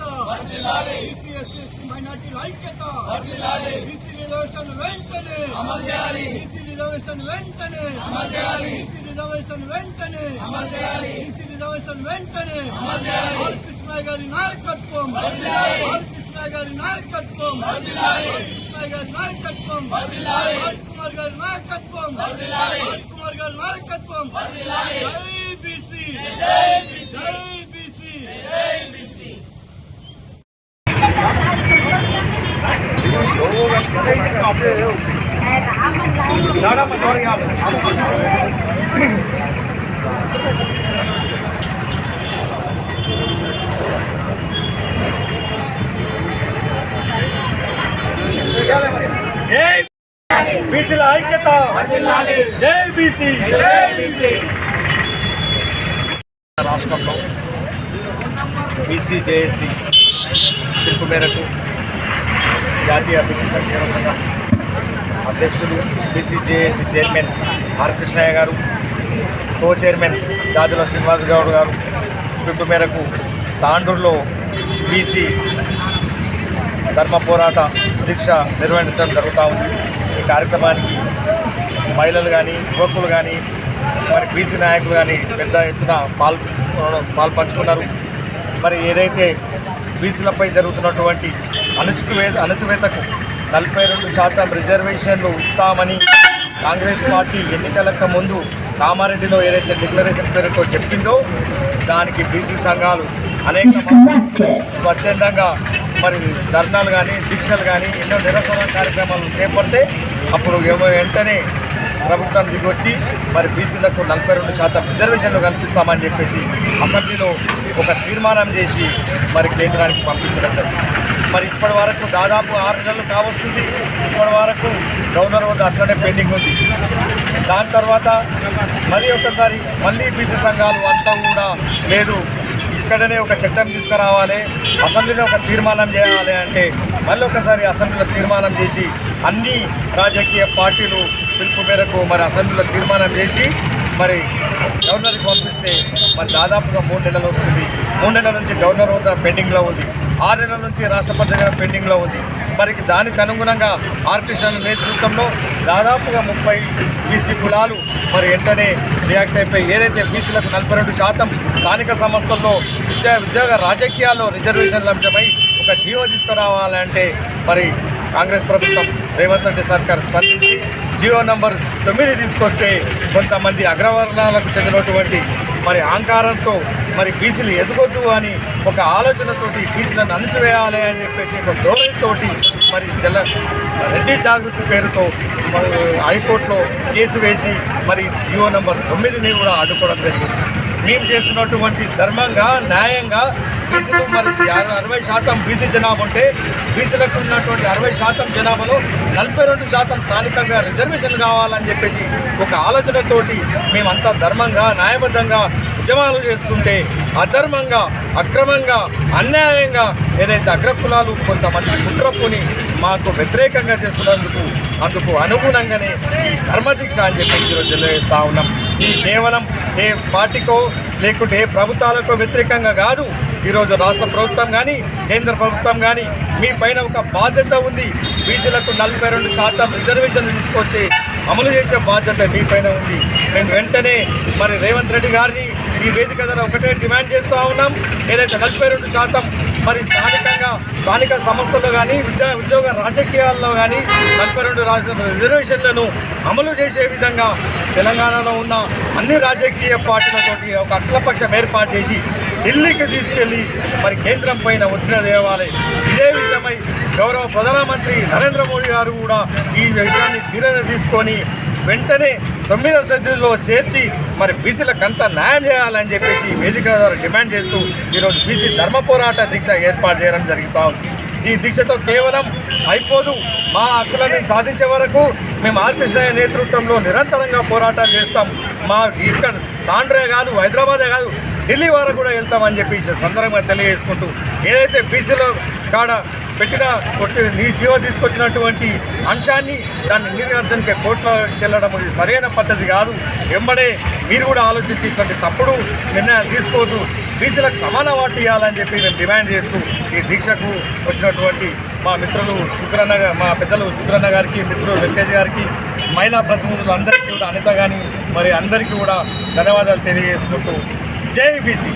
BC SC మైనార్టీల ఐక్యత BC reservation వెంటనే బీసీ రిజర్వేషన్ వెంటనే బీసీ రిజర్వేషన్ వెంటనే బీసీ రిజర్వేషన్ వెంటనే ఆర్ కృష్ణ గారి నాయకత్వం ఆర్ కృష్ణ గారి నాయకత్వం ఆర్ కృష్ణ గారి నాయకత్వం రాజ్ కుమార్ గారి నాయకత్వం రాజ్ కుమార్ గారి నాయకత్వం జై బీసీ జై బీసీ బీసీల ఐక్యత జై బీసీ రాష్ట్రంలో బీసీ జేఏసీ పిలుపు మేరకు జాతీయ బీసీ సంక్షేమ సంఘం అధ్యక్షులు బీసీజేఏసీ చైర్మన్ ఆర్ కృష్ణయ్య గారు కో చైర్మన్ జాజుల శ్రీనివాస్ గౌడ్ గారు. పిలుపు మేరకు తాండూరులో బీసీ ధర్మ పోరాట దీక్ష నిర్వహించడం జరుగుతూ ఉంది. ఈ కార్యక్రమానికి మహిళలు కానీ యువకులు కానీ మరి బీసీ నాయకులు కానీ పెద్ద ఎత్తున పాల్ పాల్పంచుకున్నారు. మరి ఏదైతే బీసీలపై జరుగుతున్నటువంటి అణచివే అణచివేతకు నలభై రెండు శాతం రిజర్వేషన్లు ఇస్తామని కాంగ్రెస్ పార్టీ ఎన్నికలకు ముందు కామారెడ్డిలో ఏదైతే డిక్లరేషన్ పేరుతో చెప్పిందో దానికి బీసీ సంఘాలు అనేక స్వచ్ఛందంగా మరి ధర్నాలు కానీ దీక్షలు కానీ ఎన్నో నిరసన కార్యక్రమాలు చేపడితే అప్పుడు వెంటనే ప్రభుత్వం దిగొచ్చి మరి బీసీలకు నలభై రెండు శాతం రిజర్వేషన్లు కల్పిస్తామని చెప్పేసి అసెంబ్లీలో ఒక తీర్మానం చేసి మరి కేంద్రానికి పంపించడం మరి ఇప్పటి వరకు దాదాపు ఆరు నెలలు కావస్తుంది. ఇప్పటి వరకు గవర్నర్ వద్ద అట్లనే పెండింగ్ ఉంది. దాని తర్వాత మరి ఒకసారి మళ్ళీ బీసీ సంఘాలు అంతా కూడా లేదు. ఇక్కడనే ఒక చట్టం తీసుకురావాలి. అసెంబ్లీలో ఒక తీర్మానం చేయాలి అంటే మళ్ళీ ఒకసారి అసెంబ్లీలో తీర్మానం చేసి అన్ని రాజకీయ పార్టీలు పిలుపు మేరకు మరి అసెంబ్లీలో తీర్మానం చేసి మరి గవర్నర్కి పంపిస్తే మరి దాదాపుగా మూడు నెలలు వస్తుంది. మూడు నెలల నుంచి గవర్నర్ వద్ద పెండింగ్లో ఉంది. ఆరు నెలల నుంచి రాష్ట్రపతి గారు పెండింగ్లో ఉంది. మరి దానికి అనుగుణంగా ఆర్టిస్టుల నేతృత్వంలో దాదాపుగా ముప్పై బీసీ కులాలు మరి వెంటనే రియాక్ట్ అయిపోయి ఏదైతే బీసీలకు నలభై రెండు శాతం స్థానిక సంస్థల్లో విద్యా ఉద్యోగ రాజకీయాల్లో రిజర్వేషన్లు అంశమై ఒక జీవో తీసుకురావాలంటే మరి కాంగ్రెస్ ప్రభుత్వం రేవంత్ రెడ్డి సర్కార్ స్పందించి జియో నంబర్ తొమ్మిది తీసుకొస్తే కొంతమంది అగ్రవర్ణాలకు చెందినటువంటి మరి అహంకారంతో మరి బీసీలు ఎదగొద్దు అని ఒక ఆలోచనతోటి బీసీలను అణచివేయాలి అని చెప్పేసి ఒక ధోరణితోటి మరి తెల్ల రెడ్డి జాగృతి పేరుతో మరి హైకోర్టులో కేసు వేసి మరి జియో నంబర్ తొమ్మిదిని కూడా అడ్డుకోవడం జరిగింది. మేము చేస్తున్నటువంటి ధర్మంగా న్యాయంగా బీసీలు మరి అరవై శాతం బీసీ జనాభా ఉంటే బీసీలకు ఉన్నటువంటి అరవై శాతం జనాభాలో నలభై రెండు శాతం స్థానికంగా రిజర్వేషన్ కావాలని చెప్పేసి ఒక ఆలోచనతోటి మేమంతా ధర్మంగా న్యాయబద్ధంగా ఉద్యమాలు చేస్తుంటే అధర్మంగా అక్రమంగా అన్యాయంగా ఏదైతే అగ్రకులాలు కొంతమంది కుట్రపుని మాకు వ్యతిరేకంగా చేస్తున్నందుకు అందుకు అనుగుణంగానే ధర్మదీక్ష అని చెప్పి ఈరోజు తెలియజేస్తా ఉన్నాం. ఇది కేవలం ఏ పార్టీకో లేకుంటే ఏ ప్రభుత్వాలకో వ్యతిరేకంగా కాదు. ఈరోజు రాష్ట్ర ప్రభుత్వం కానీ కేంద్ర ప్రభుత్వం కానీ మీ పైన ఒక బాధ్యత ఉంది. బీసీలకు నలభై రెండు శాతం రిజర్వేషన్ తీసుకొచ్చి అమలు చేసే బాధ్యత మీ పైన ఉంది. మేము వెంటనే మరి రేవంత్ రెడ్డి గారిని ఈ వేదిక ద్వారా ఒకటే డిమాండ్ చేస్తూ ఉన్నాం. ఏదైతే నలభై రెండు శాతం మరి స్థానికంగా స్థానిక సంస్థల్లో కానీ విద్యా ఉద్యోగ రాజకీయాల్లో కానీ నలభై రెండు రిజర్వేషన్లను అమలు చేసే విధంగా తెలంగాణలో ఉన్న అన్ని రాజకీయ పార్టీలతోటి ఒక అఖిలపక్షం ఏర్పాటు చేసి ఢిల్లీకి తీసుకెళ్ళి మరి కేంద్రం పైన వచ్చిన దేవాలయం ఇదే విషయమై గౌరవ ప్రధానమంత్రి నరేంద్ర మోడీ గారు కూడా ఈ విషయాన్ని తీరన తీసుకొని వెంటనే తొమ్మిదవ షెడ్యూల్లో చేర్చి మరి బీసీలకు అంతా న్యాయం చేయాలని చెప్పేసి వేదిక ద్వారా డిమాండ్ చేస్తూ ఈరోజు బీసీ ధర్మ పోరాట దీక్ష ఏర్పాటు చేయడం జరుగుతూ ఉంది. ఈ దీక్షతో కేవలం అయిపోదు. మా హక్కులను సాధించే వరకు మేము ఆర్కృష్ణ నేతృత్వంలో నిరంతరంగా పోరాటాలు చేస్తాం. మా ఇక్కడ తాండ్రే కాదు హైదరాబాదే కాదు ఢిల్లీ వరకు కూడా వెళ్తామని చెప్పి సందర్భంగా తెలియజేసుకుంటూ ఏదైతే బీసీలో కాడ పెట్టిన కొట్టి నీ జీవో తీసుకొచ్చినటువంటి అంశాన్ని దాన్ని నిర్వర్తనకి కోర్టులోకి వెళ్ళడం ఇది సరైన పద్ధతి కాదు. వెంబడే మీరు కూడా ఆలోచించి ఇట్లాంటి తప్పుడు నిర్ణయాలు తీసుకోవద్దు. బీసీలకు సమాన వాటి ఇవ్వాలని చెప్పి మేము డిమాండ్ చేస్తూ ఈ దీక్షకు వచ్చినటువంటి మా మిత్రులు శుక్రన్న మా పెద్దలు శుక్రన్న గారికి మిత్రులు వెంకటేష్ గారికి మహిళా ప్రతినిధులు అందరికీ కూడా అనిత కానీ మరి అందరికీ కూడా ధన్యవాదాలు తెలియజేసుకుంటూ జై బీసీ.